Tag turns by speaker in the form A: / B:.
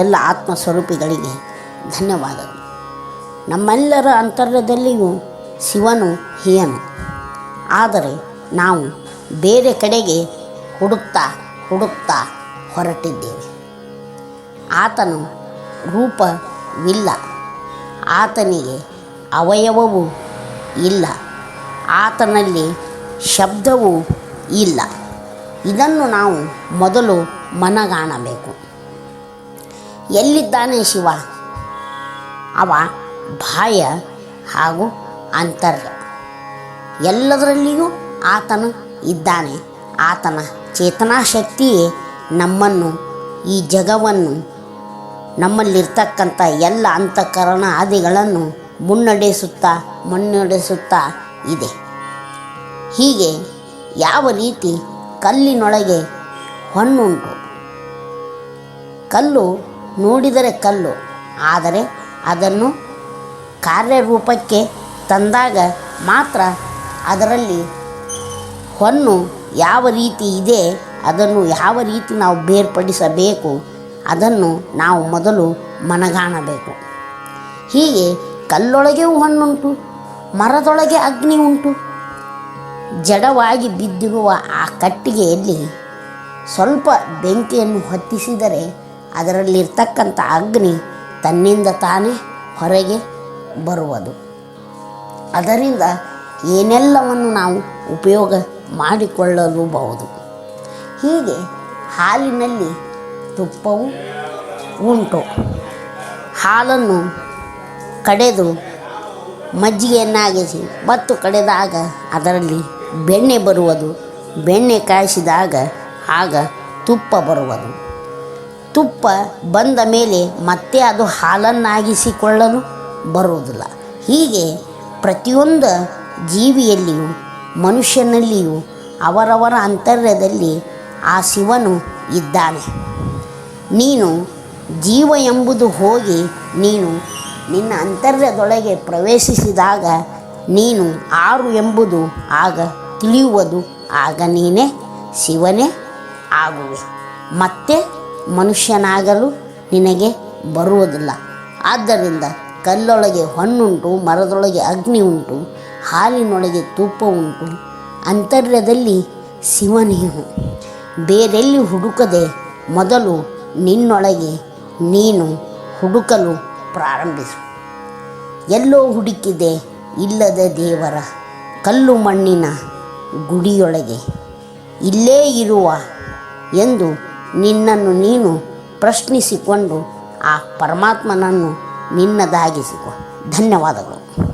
A: ಎಲ್ಲ ಆತ್ಮ ಸ್ವರೂಪಿಗಳಿಗೆ ಧನ್ಯವಾದಗಳು. ನಮ್ಮೆಲ್ಲರ ಅಂತರ್ಯದಲ್ಲಿಯೂ ಶಿವನು ಹಿಯನು ಆದರೆ ನಾವು ಬೇರೆ ಕಡೆಗೆ ಹುಡುಕ್ತಾ ಹುಡುಕ್ತಾ ಹೊರಟಿದ್ದೇವೆ. ಆತನು ರೂಪವಿಲ್ಲ. ಆತನಿಗೆ ಅವಯವವೂ ಇಲ್ಲ. ಆತನಲ್ಲಿ ಶಬ್ದವೂ ಇಲ್ಲ. ಇದನ್ನು ನಾವು ಮೊದಲು ಮನಗಾಣಬೇಕು. ಎಲ್ಲಿದ್ದಾನೆ ಶಿವ? ಅವ ಬಾಹ್ಯ ಹಾಗೂ ಅಂತರ್ಯ. ಎಲ್ಲದರಲ್ಲಿಯೂ ಆತನು ಇದ್ದಾನೆ. ಆತನ ಚೇತನಾಶಕ್ತಿಯೇ ನಮ್ಮನ್ನು, ಈ ಜಗವನ್ನು, ನಮ್ಮಲ್ಲಿರ್ತಕ್ಕಂಥ ಎಲ್ಲ ಅಂತಃಕರಣ ಆದಿಗಳನ್ನು ಮುನ್ನಡೆಸುತ್ತಾ ಮುನ್ನಡೆಸುತ್ತಾ ಇದೆ. ಹೀಗೆ ಯಾವ ರೀತಿ ಕಲ್ಲಿನೊಳಗೆ ಹೊನ್ನುಂಟು. ಕಲ್ಲು ನೋಡಿದರೆ ಕಲ್ಲು, ಆದರೆ ಅದನ್ನು ಕಾರ್ಯರೂಪಕ್ಕೆ ತಂದಾಗ ಮಾತ್ರ ಅದರಲ್ಲಿ ಹೊನ್ನು ಯಾವ ರೀತಿ ಇದೆ, ಅದನ್ನು ಯಾವ ರೀತಿ ನಾವು ಬೇರ್ಪಡಿಸಬೇಕು, ಅದನ್ನು ನಾವು ಮೊದಲು ಮನಗಾಣಬೇಕು. ಹೀಗೆ ಕಲ್ಲೊಳಗೆಯೂ ಹಣ್ಣುಂಟು, ಮರದೊಳಗೆ ಅಗ್ನಿ ಉಂಟು. ಜಡವಾಗಿ ಬಿದ್ದಿರುವ ಆ ಕಟ್ಟಿಗೆಯಲ್ಲಿ ಸ್ವಲ್ಪ ಬೆಂಕಿಯನ್ನು ಹೊತ್ತಿಸಿದರೆ ಅದರಲ್ಲಿರ್ತಕ್ಕಂಥ ಅಗ್ನಿ ತನ್ನಿಂದ ತಾನೇ ಹೊರಗೆ ಬರುವುದು. ಅದರಿಂದ ಏನೆಲ್ಲವನ್ನು ನಾವು ಉಪಯೋಗ ಮಾಡಿಕೊಳ್ಳಲೂಬಹುದು? ಹೀಗೆ ಹಾಲಿನಲ್ಲಿ ತುಪ್ಪವು ಉಂಟು. ಹಾಲನ್ನು ಕಡೆದು ಮಜ್ಜಿಗೆಯನ್ನಾಗಿಸಿ, ಮತ್ತು ಕಡೆದಾಗ ಅದರಲ್ಲಿ ಬೆಣ್ಣೆ ಬರುವುದು. ಬೆಣ್ಣೆ ಕಾಯಿಸಿದಾಗ ಆಗ ತುಪ್ಪ ಬರುವುದು. ತುಪ್ಪ ಬಂದ ಮೇಲೆ ಮತ್ತೆ ಅದು ಹಾಲನ್ನಾಗಿಸಿಕೊಳ್ಳಲು ಬರುವುದಿಲ್ಲ. ಹೀಗೆ ಪ್ರತಿಯೊಂದು ಜೀವಿಯಲ್ಲಿಯೂ, ಮನುಷ್ಯನಲ್ಲಿಯೂ, ಅವರವರ ಅಂತರ್ಯದಲ್ಲಿ ಆ ಶಿವನು ಇದ್ದಾನೆ. ನೀನು ಜೀವ ಎಂಬುದು ಹೋಗಿ ನೀನು ನಿನ್ನ ಅಂತರ್ಯದೊಳಗೆ ಪ್ರವೇಶಿಸಿದಾಗ ನೀನು ಆರು ಎಂಬುದು ಆಗ ತಿಳಿಯುವುದು. ಆಗ ನೀನೇ ಶಿವನೇ ಆಗುವೆ. ಮತ್ತೆ ಮನುಷ್ಯನಾಗಲು ನಿನಗೆ ಬರುವುದಿಲ್ಲ. ಆದ್ದರಿಂದ ಕಲ್ಲೊಳಗೆ ಹಣ್ಣುಂಟು, ಮರದೊಳಗೆ ಅಗ್ನಿ ಉಂಟು, ಹಾಲಿನೊಳಗೆ ತುಪ್ಪ ಉಂಟು, ಅಂತರ್ಯದಲ್ಲಿ ಶಿವನೇನು ಬೇರೆಲ್ಲಿ ಹುಡುಕದೆ ಮೊದಲು ನಿನ್ನೊಳಗೆ ನೀನು ಹುಡುಕಲು ಪ್ರಾರಂಭಿಸು. ಎಲ್ಲೋ ಹುಡುಕಿದೆ ಇಲ್ಲದ ದೇವರ ಕಲ್ಲು ಮಣ್ಣಿನ ಗುಡಿಯೊಳಗೆ. ಇಲ್ಲೇ ಇರುವ ಎಂದು ನಿನ್ನನ್ನು ನೀನು ಪ್ರಶ್ನಿಸಿಕೊಂಡು ಆ ಪರಮಾತ್ಮನನ್ನು ನಿನ್ನದಾಗಿಸಿಕೊ. ಧನ್ಯವಾದಗಳು.